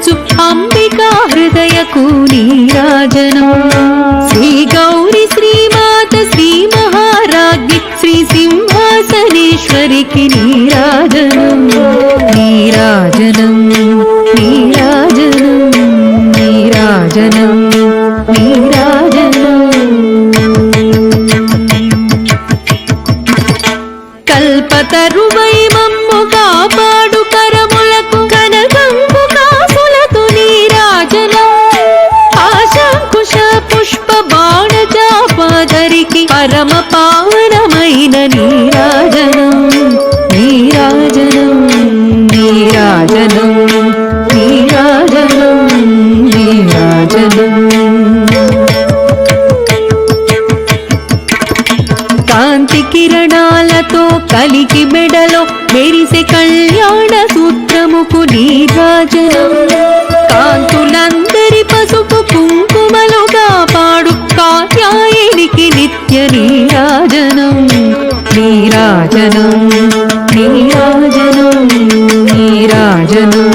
ఉంచు అంబికా సీతకు నీరాజనం. శ్రీ గౌరి శ్రీమాత శ్రీ మహారాజ్ఞి శ్రీ సింహాసనేశ్వరికి నీరాజనం. నీరాజనం నీరాజనం నీరాజనం నీరాజనం. కల్పతరువై మమ్ము కాపాడు పరమ పావనమైన నీరాజనం నీరాజనం నీరాజనం నీరాజనం నీరాజనం. కాంతి కిరణాలతో కలికి మెడలో మెరిసే కళ్యాణ సూత్రముకు నీరాజనం. నీరాజనం నీరాజనం నీరాజనం